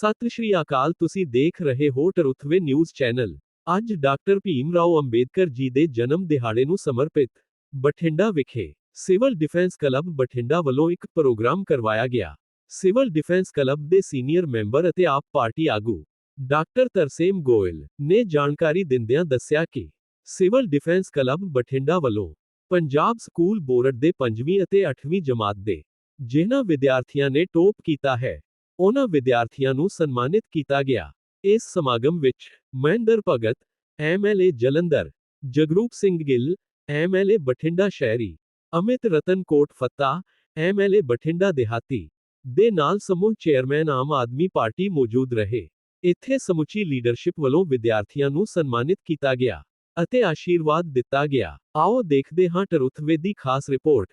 ਸਤਿ ਸ਼੍ਰੀ ਅਕਾਲ, ਤੁਸੀਂ ਦੇਖ ਰਹੇ ਹੋ ਟਰੁਥਵੇ ਨਿਊਜ਼ ਚੈਨਲ। ਅੱਜ ਡਾਕਟਰ ਭੀਮ ਰਾਓ ਅੰਬੇਦਕਰ ਜੀ ਦੇ ਜਨਮ ਦਿਹਾੜੇ ਨੂੰ ਸਮਰਪਿਤ ਬਠਿੰਡਾ ਵਿਖੇ ਸਿਵਲ ਡਿਫੈਂਸ ਕਲੱਬ ਬਠਿੰਡਾ ਵੱਲੋਂ ਇੱਕ ਪ੍ਰੋਗਰਾਮ ਕਰਵਾਇਆ ਗਿਆ। ਸਿਵਲ ਡਿਫੈਂਸ ਕਲੱਬ ਦੇ ਸੀਨੀਅਰ ਮੈਂਬਰ ਅਤੇ ਆਪ ਪਾਰਟੀ ਆਗੂ ਡਾਕਟਰ ਤਰਸੇਮ ਗੋਇਲ ਨੇ ਜਾਣਕਾਰੀ ਦਿੰਦਿਆਂ ਦੱਸਿਆ ਕਿ ਸਿਵਲ ਡਿਫੈਂਸ ਕਲੱਬ ਬਠਿੰਡਾ ਵੱਲੋਂ ਪੰਜਾਬ ਸਕੂਲ ਬੋਰਡ ਦੇ 5ਵੀਂ ਅਤੇ 8ਵੀਂ ਜਮਾਤ ਦੇ ਜਿਨ੍ਹਾਂ ਵਿਦਿਆਰਥੀਆਂ ਨੇ ਟੋਪ ਕੀਤਾ ਹੈ ਉਹਨਾਂ ਵਿਦਿਆਰਥੀਆਂ ਨੂੰ ਸਨਮਾਨਿਤ ਕੀਤਾ ਗਿਆ। ਇਸ ਸਮਾਗਮ ਵਿੱਚ ਮਹਿੰਦਰ ਭਗਤ ਐਮਐਲਏ ਜਲੰਧਰ, ਜਗਰੂਪ ਸਿੰਘ ਗਿੱਲ ਐਮਐਲਏ ਬਠਿੰਡਾ ਸ਼ਹਿਰੀ, ਅਮਿਤ ਰਤਨ ਕੋਟ ਫੱਤਾ ਐਮਐਲਏ ਬਠਿੰਡਾ ਦਿਹਾਤੀ ਦੇ ਨਾਲ ਸਮੂਹ ਚੇਅਰਮੈਨ ਆਮ ਆਦਮੀ ਪਾਰਟੀ ਮੌਜੂਦ ਰਹੇ। ਇੱਥੇ ਸਮੁੱਚੀ ਲੀਡਰਸ਼ਿਪ ਵੱਲੋਂ ਵਿਦਿਆਰਥੀਆਂ ਨੂੰ ਸਨਮਾਨਿਤ ਕੀਤਾ ਗਿਆ ਅਤੇ ਆਸ਼ੀਰਵਾਦ ਦਿੱਤਾ ਗਿਆ। ਆਓ ਦੇਖਦੇ ਹਾਂ ਟਰੁਥਵੇ ਦੀ ਖਾਸ ਰਿਪੋਰਟ।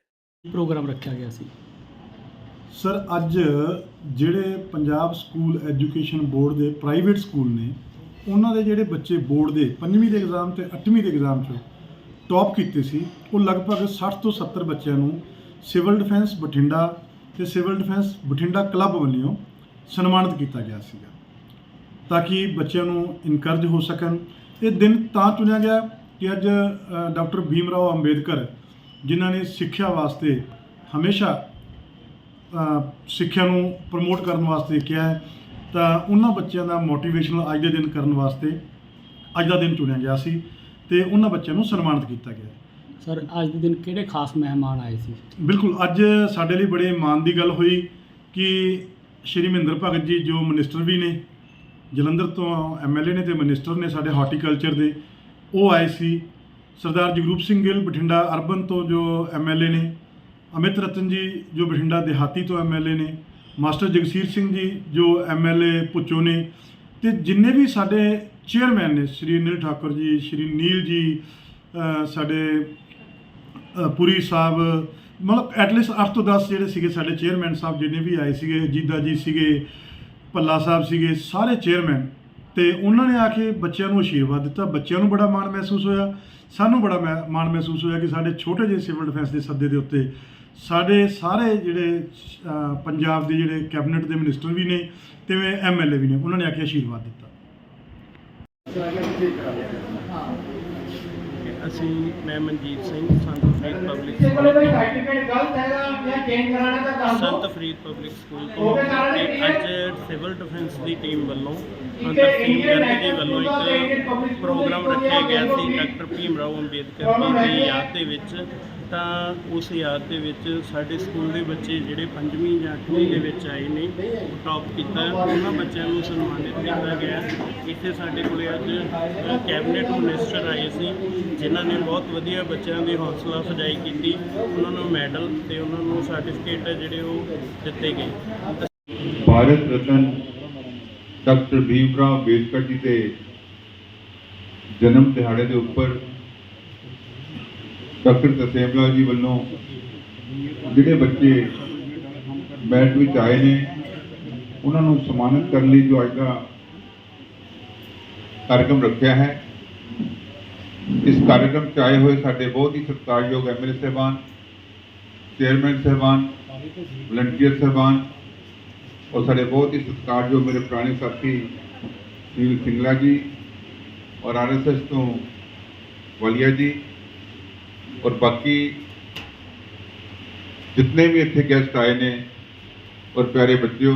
ਪ੍ਰੋਗਰਾਮ ਰੱਖਿਆ ਗਿਆ ਸੀ। ਸਰ, ਅੱਜ ਜਿਹੜੇ ਪੰਜਾਬ ਸਕੂਲ ਐਜੂਕੇਸ਼ਨ ਬੋਰਡ ਦੇ ਪ੍ਰਾਈਵੇਟ ਸਕੂਲ ਨੇ, ਉਹਨਾਂ ਦੇ ਜਿਹੜੇ ਬੱਚੇ ਬੋਰਡ ਦੇ 5ਵੀਂ ਦੇ ਐਗਜ਼ਾਮ ਤੇ 8ਵੀਂ ਦੇ ਐਗਜ਼ਾਮ 'ਚ ਟੌਪ ਕੀਤੇ ਸੀ, ਉਹ ਲਗਭਗ 60 ਤੋਂ 70 ਬੱਚਿਆਂ ਨੂੰ ਸਿਵਲ ਡਿਫੈਂਸ ਬਠਿੰਡਾ ਤੇ ਸਿਵਲ ਡਿਫੈਂਸ ਬਠਿੰਡਾ ਕਲੱਬ ਵੱਲੋਂ ਸਨਮਾਨਿਤ ਕੀਤਾ ਗਿਆ ਸੀਗਾ, ਤਾਂ ਕਿ ਬੱਚਿਆਂ ਨੂੰ ਇਨਕਰਜ ਹੋ ਸਕਣ। ਇਹ ਦਿਨ ਤਾਂ ਚੁਣਿਆ ਗਿਆ ਕਿ ਅੱਜ ਡਾਕਟਰ ਭੀਮ ਰਾਓ ਅੰਬੇਦਕਰ, ਜਿਨ੍ਹਾਂ ਨੇ ਸਿੱਖਿਆ ਵਾਸਤੇ ਹਮੇਸ਼ਾ ਸਿੱਖਿਆ ਨੂੰ ਪ੍ਰਮੋਟ ਕਰਨ ਵਾਸਤੇ ਕਿਹਾ ਹੈ ਤਾਂ ਉਹਨਾਂ ਬੱਚਿਆਂ ਦਾ ਮੋਟੀਵੇਸ਼ਨਲ ਅੱਜ ਦੇ ਦਿਨ ਕਰਨ ਵਾਸਤੇ ਅੱਜ ਦਾ ਦਿਨ ਚੁਣਿਆ ਗਿਆ ਸੀ ਤੇ ਉਹਨਾਂ ਬੱਚਿਆਂ ਨੂੰ ਸਨਮਾਨਿਤ ਕੀਤਾ ਗਿਆ ਸਰ ਅੱਜ ਦੇ ਦਿਨ ਕਿਹੜੇ ਖਾਸ ਮਹਿਮਾਨ ਆਏ ਸੀ? ਬਿਲਕੁਲ ਅੱਜ ਸਾਡੇ ਲਈ ਬੜੇ ਮਾਣ ਦੀ ਗੱਲ ਹੋਈ ਕਿ ਸ਼੍ਰੀ ਮਹਿੰਦਰ ਭਗਤ ਜੀ ਜੋ ਮਿਨਿਸਟਰ ਵੀ ਨੇ ਜਲੰਧਰ ਤੋਂ ਐਮਐਲਏ ਨੇ ਤੇ ਮਿਨਿਸਟਰ ਨੇ ਸਾਡੇ ਹਾਰਟੀਕਲਚਰ ਦੇ ਉਹ ਆਏ ਸੀ। ਸਰਦਾਰ ਜਗਰੂਪ ਸਿੰਘ ਗਿੱਲ ਬਠਿੰਡਾ ਅਰਬਨ ਤੋਂ ਜੋ ਐਮਐਲਏ ਨੇ ਅਮਿਤ ਰਤਨ ਜੀ, ਜੋ ਬਠਿੰਡਾ ਦਿਹਾਤੀ ਤੋਂ ਐਮਐਲਏ ਨੇ, ਮਾਸਟਰ ਜਗਸੀਰ ਸਿੰਘ ਜੀ, ਜੋ ਐਮਐਲਏ ਪੁੱਚੋ ਨੇ, ਤੇ ਜਿੰਨੇ ਵੀ ਸਾਡੇ ਚੇਅਰਮੈਨ ਨੇ, ਸ਼੍ਰੀ ਅਨਿਲ ਠਾਕੁਰ ਜੀ, ਸ਼੍ਰੀ ਨੀਲ ਜੀ ਸਾਡੇ ਪੁਰੀ ਸਾਹਿਬ, ਮਤਲਬ ਐਟਲੀਸਟ 8 ਤੋਂ 10 ਜਿਹੜੇ ਸੀਗੇ ਸਾਡੇ ਚੇਅਰਮੈਨ ਸਾਹਿਬ, ਜਿੰਨੇ ਵੀ ਆਏ ਸੀਗੇ ਜੀਦਾ ਜੀ ਸੀਗੇ ਪੱਲਾ ਸਾਹਿਬ ਸੀਗੇ, ਸਾਰੇ ਚੇਅਰਮੈਨ, ਤੇ ਉਹਨਾਂ ਨੇ ਆ ਕੇ ਬੱਚਿਆਂ ਨੂੰ ਆਸ਼ੀਰਵਾਦ ਦਿੱਤਾ। ਬੱਚਿਆਂ ਨੂੰ ਬੜਾ ਮਾਣ ਮਹਿਸੂਸ ਹੋਇਆ। ਸਾਨੂੰ ਬੜਾ ਮਹਿ- ਮਾਣ ਮਹਿਸੂਸ ਹੋਇਆ ਕਿ ਸਾਡੇ ਛੋਟੇ ਜਿਹੇ ਸਿਵਲ ਡਿਫੈਂਸ ਦੇ ਸੱਦੇ ਦੇ ਉੱਤੇ ਸਾਡੇ ਸਾਰੇ ਜਿਹੜੇ ਪੰਜਾਬ ਦੇ ਜਿਹੜੇ ਕੈਬਨਿਟ ਦੇ ਮਿਨਿਸਟਰ ਵੀ ਨੇ ਤੇ ਐਮਐਲਏ ਵੀ ਨੇ ਉਹਨਾਂ ਨੇ ਆ ਕੇ ਆਸ਼ੀਰਵਾਦ ਦਿੱਤਾ। ਅਸੀਂ ਮੈਂ Manjeet Singh Sant Farid public school. Certificate ਗਲਤ ਹੈਗਾ ਜਾਂ ਚੇਂਜ ਕਰਾਣਾ ਤਾਂ ਦੱਸ ਦਿਓ। ਸੰਤ ਫਰੀਦ ਪਬਲਿਕ ਸਕੂਲ ਤੋਂ ਤੇ ਅੱਜ ਸਿਵਲ ਡਿਫੈਂਸ ਦੀ ਟੀਮ ਵੱਲੋਂ ਅੰਦਰ ਟੀਮ ਗਰਗ ਜੀ ਵੱਲੋਂ ਇੱਕ ਪ੍ਰੋਗਰਾਮ ਰੱਖਿਆ ਗਿਆ ਸੀ ਡਾਕਟਰ ਭੀਮ ਰਾਓ ਅੰਬੇਦਕਰ ਜੀ ਦੀ ਯਾਦ ਦੇ ਵਿੱਚ। ਤਾਂ ਉਸ ਯਾਦ ਦੇ ਵਿੱਚ ਸਾਡੇ ਸਕੂਲ ਦੇ ਬੱਚੇ ਜਿਹੜੇ 5ਵੀਂ ਜਾਂ 8ਵੀਂ ਦੇ ਵਿੱਚ ਆਏ ਨੇ ਟੌਪ ਕੀਤਾ। ਉਹਨਾਂ ਬੱਚਿਆਂ ਨੂੰ ਸਨਮਾਨਿਤ ਕੀਤਾ ਗਿਆ। ਇੱਥੇ ਸਾਡੇ ਕੋਲੇ ਅੱਜ ਕੈਬਨਿਟ ਮਿਨਿਸਟਰ ਆਏ ਸੀ ਜਿਨ੍ਹਾਂ ਨੇ ਬਹੁਤ ਵਧੀਆ ਬੱਚਿਆਂ ਦੀ ਹੌਸਲਾ ਅਫਜ਼ਾਈ ਕੀਤੀ। ਉਹਨਾਂ ਨੂੰ ਮੈਡਲ ਤੇ ਉਹਨਾਂ ਨੂੰ ਸਰਟੀਫਿਕੇਟ ਜਿਹੜੇ ਉਹ ਦਿੱਤੇ ਗਏ। ਭਾਰਤ ਰਤਨ ਡਾਕਟਰ ਭੀਮ ਰਾਓ ਅੰਬੇਦਕਰ ਜੀ ਦੇ ਜਨਮ ਦਿਹਾੜੇ ਦੇ ਉੱਪਰ ਡਾਕਟਰ ਤਸੇਮਲਾ ਜੀ ਵੱਲੋਂ ਜਿਹੜੇ ਬੱਚੇ ਮੈਰਿਟ ਵਿੱਚ ਆਏ ਨੇ, ਉਹਨਾਂ ਨੂੰ ਸਨਮਾਨਿਤ ਕਰਨ ਲਈ ਜੋ ਅੱਜ ਦਾ ਕਾਰਜਕ੍ਰਮ ਰੱਖਿਆ ਹੈ, ਇਸ ਕਾਰਜਕ੍ਰਮ 'ਚ ਆਏ ਹੋਏ ਸਾਡੇ ਬਹੁਤ ਹੀ ਸਤਿਕਾਰਯੋਗ ਐਮਐਲਏ ਸਾਹਿਬਾਨ, ਚੇਅਰਮੈਨ ਸਾਹਿਬਾਨ, ਵਲੰਟੀਅਰ ਸਾਹਿਬਾਨ ਔਰ ਸਾਡੇ ਬਹੁਤ ਹੀ ਸਤਿਕਾਰਯੋਗ ਮੇਰੇ ਪੁਰਾਣੇ ਸਾਥੀ ਸੁਨੀਲ ਸਿੰਗਲਾ ਜੀ ਔਰ ਆਰਐਸਐਸ ਤੋਂ ਵਾਲੀਆ ਜੀ ਔਰ ਬਾਕੀ ਜਿਤਨੇ ਵੀ ਇੱਥੇ ਗੈਸਟ ਆਏ ਨੇ ਔਰ ਪਿਆਰੇ ਬੱਚਿਓ